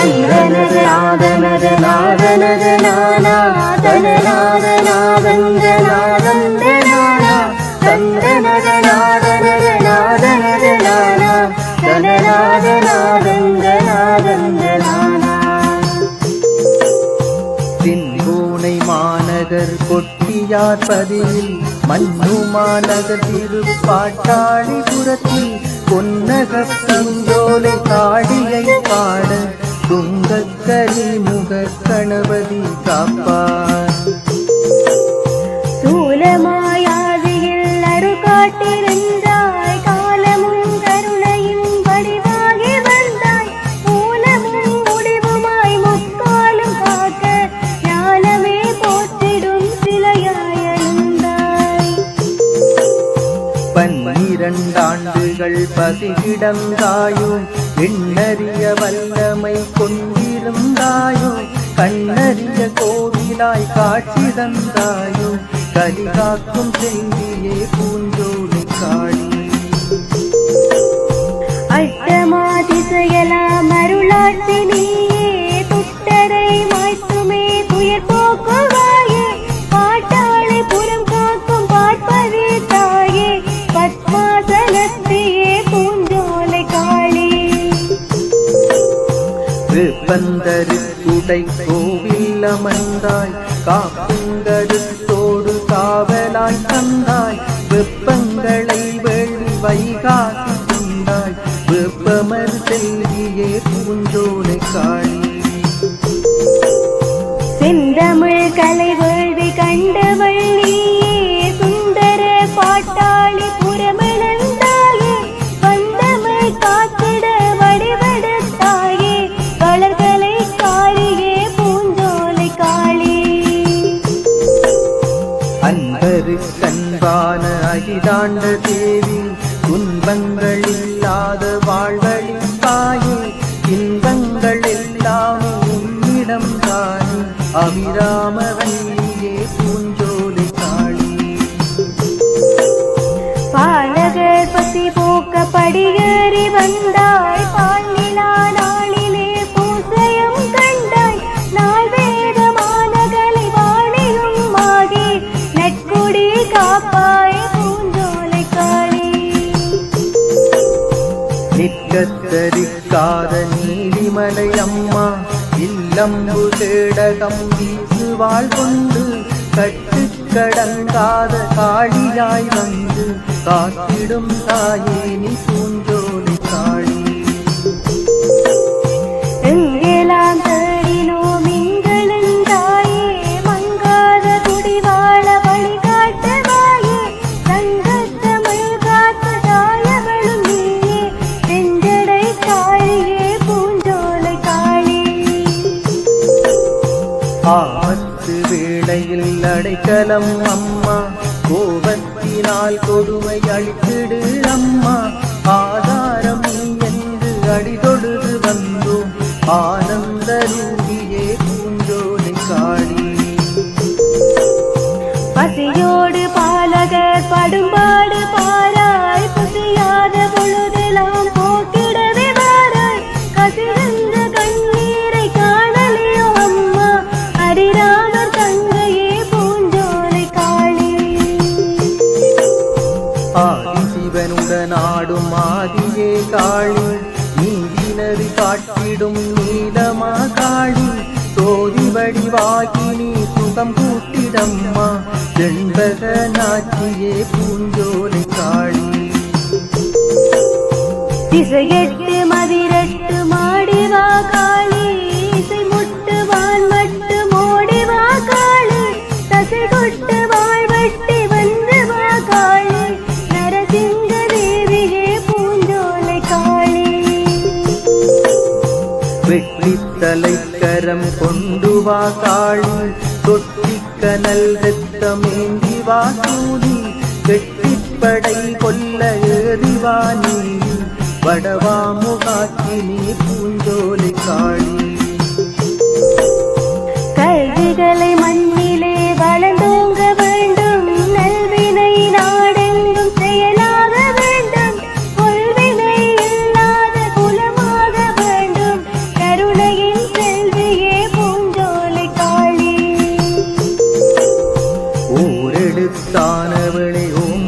தந்தனத நாதனத நாதனத நானா தனநாத நாதந்த நாதந்த நானா தந்தனத நாதனத நாதனத நானா தனநாத நானா மாநகர் கொட்டியார் பதியில் மண்ணு திருப்பாட்டாளி புறத்தில் பொன்னக தாடியை பாட. துங்கக்கரி முக கணபதி காப்பார். சூலமாயாதியில் அருகாட்டிருந்தாய் காலமும் கருணையும் வடிவாகி வந்தாய். மூலமும் முடிவுமாய் முக்காலும் காக்க ஞானமே போற்றிடும் சிலையாயிருந்தாய் பன்னிரண்டாண்டுகள் பசிகிடந்தாயும் எண்ணறிய வல்லமை கொண்டிருந்தாயோ கண்ணறிய கோவிலாய் காட்சி தந்தாயோ கலிகாக்கும் செய்தியே பூஞ்சோடு காணி. அட்டமா திசையலாம் அருளாட்சி நீ. வெப்பந்தருக்குடை கோவில் அமர்ந்தாய் காப்புங்கருத்தோடு காவலாய் தந்தாய் வெப்பங்களை வெள்ளி வைகாசி கொண்டாய் வெப்பமர் செல்வியே பூஞ்சோலை காணி. செந்தமிழ் கலைவு இல்லாத இல்லாத வாழ்வழிப்பாயே இன்பங்கள் எல்லாம் உன்னிடம் தானே அபிராமவல்லியே பூஞ்சோலை காளி பாலகர் பசி போக்க படியேறி வந்தாய் இல்லம்பு தேடகம் வீசுவாள் கொண்டு கட்டுக்கடங்காத காளியாய் வந்து காத்திடும் தாயே நீ ஆபத்து வேளையில் அடைக்கலம் அம்மா. கோபத்தினால் கொடுமை அழித்திடு அம்மா. ஆதாரம் நீ என்று அடிதொழுது வந்தோம். ஆனந்த சோதி வடிவாகி நீ சுகம் கூட்டிடம்மா. செண்பக நாச்சியே பூஞ்சோலை காளி திசையெட்டு மதிரட்டு மாடிவா காளி. இசை முட்டு வான் மட்டு மோடிவா காளி. தசை கொட்டு கொண்டு வா காளி தொட்டிக்கனல் ரத்தமேந்தி வா சூதி வெட்டிப்படை கொல்ல ஏறிவா நீ. வடவா முகாக்கினி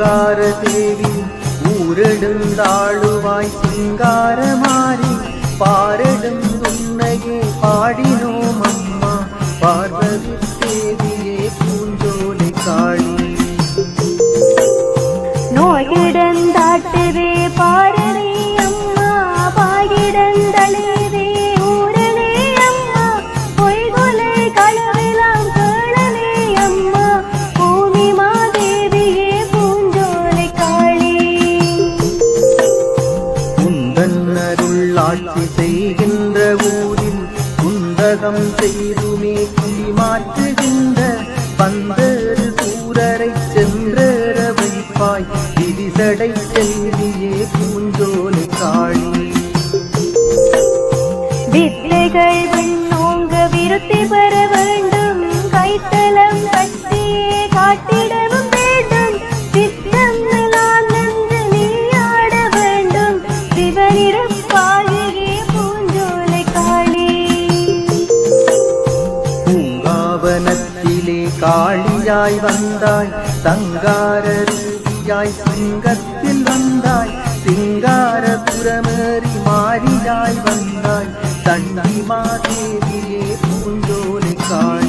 ശൃംഗാരദേവി ഊരടും താഴുവായി ശൃംഗാരമാരി പാരടും തുന്നകെ പാടിനോ விரிசடை செல்வியே பூஞ்சோலை காளி வித்தைகள் விண்ணோங்க விருத்தி பெற வேண்டும். கைத்தலம் கட்டியே காட்டிடவும் வேண்டும். சித்தம் நின்று நீயாட வேண்டும். சிவனிருப்பாகியே பூஞ்சோலை காளி பூங்காவனத்திலே காளியாய் வந்தாய் சங்கார மாரியாய் சிங்கத்தில் வந்தாய் சிங்கார புறமேறி மாறியாய் வந்தாய். தன்னை மாதேவியே பூஞ்சோலை காளி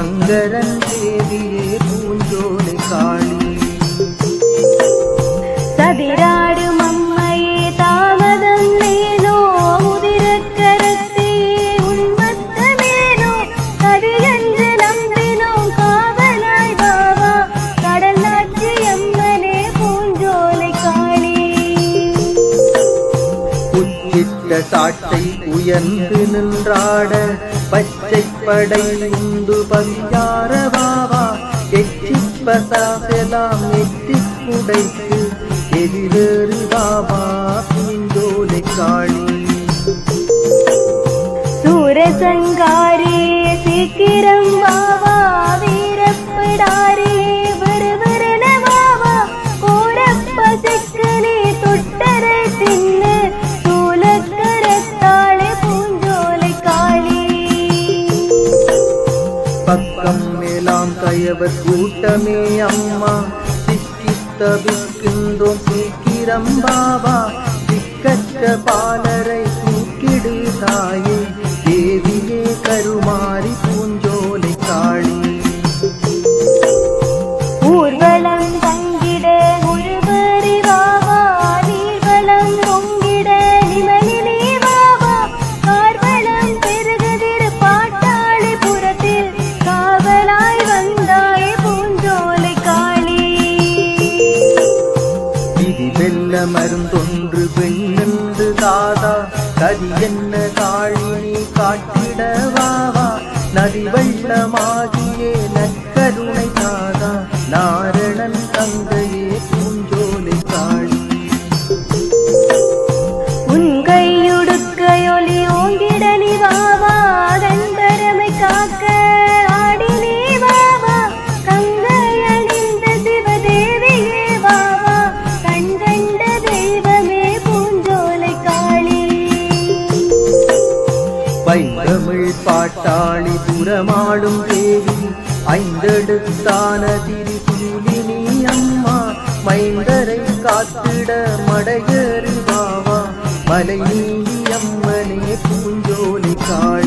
சங்கரன் தேவியே பூஞ்சோலை காளி சதிராடும் அம்மையே தாமதம் நேனோ உதிரக்கரத்தையே உன்மத்தமேனோ கதியென்று நம்பினோம் காவலாய் பாவா கடல் நாச்சி அம்மனே பூஞ்சோலை காளி உச்சிட்ட சாட்டை உயர்ந்து நின்றாட பச்சை படை உண்டு பஞ்சார வாவா. எச்சிப்பசாசெல்லாம் எட்டி குடைக்கு எதிரேறு வாவா. பூஞ்சோலை காளி சூரசங்காரி சீக்கிரம் பாபா திக்கற்ற பாலரை தூக்கிடு தாயே தேவியே கருமாறி தமிழ் பாட்டாளி புறமாடும் தேவி ஐந்தெடுத்தான திரிசூலினி அம்மா மைந்தரை காத்திட மடையேறு பாவா மலை நீங்கி அம்மனே பூஞ்சோலி காளி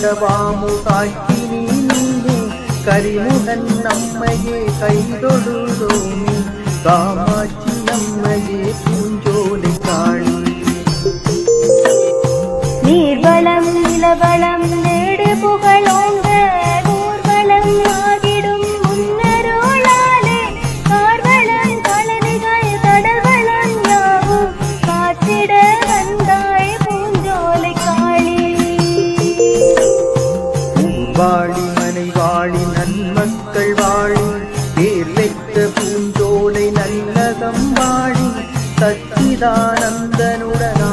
அரியேறு வடவாமு நீ கரிமுகன் நம்மையே கைதொழுதோமி காமாட்சி நம்மையே பூஞ்சோலை காணி நீர்வளம் நிலவளம் வாழி மனை வாழி நன்மக்கள் வாழி பேர் பெற்ற பூஞ்சோலை நல்லகம் வாழி சச்சிதானந்தனுடன்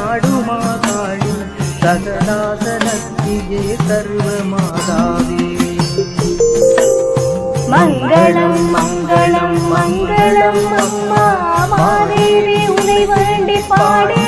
ஆடுமா காழி சகலாசனத்தியே சர்வமாதாவே. மங்களம் மங்களம் மங்களம் அம்மா மாதேவி உனை வேண்டி பாடினோம்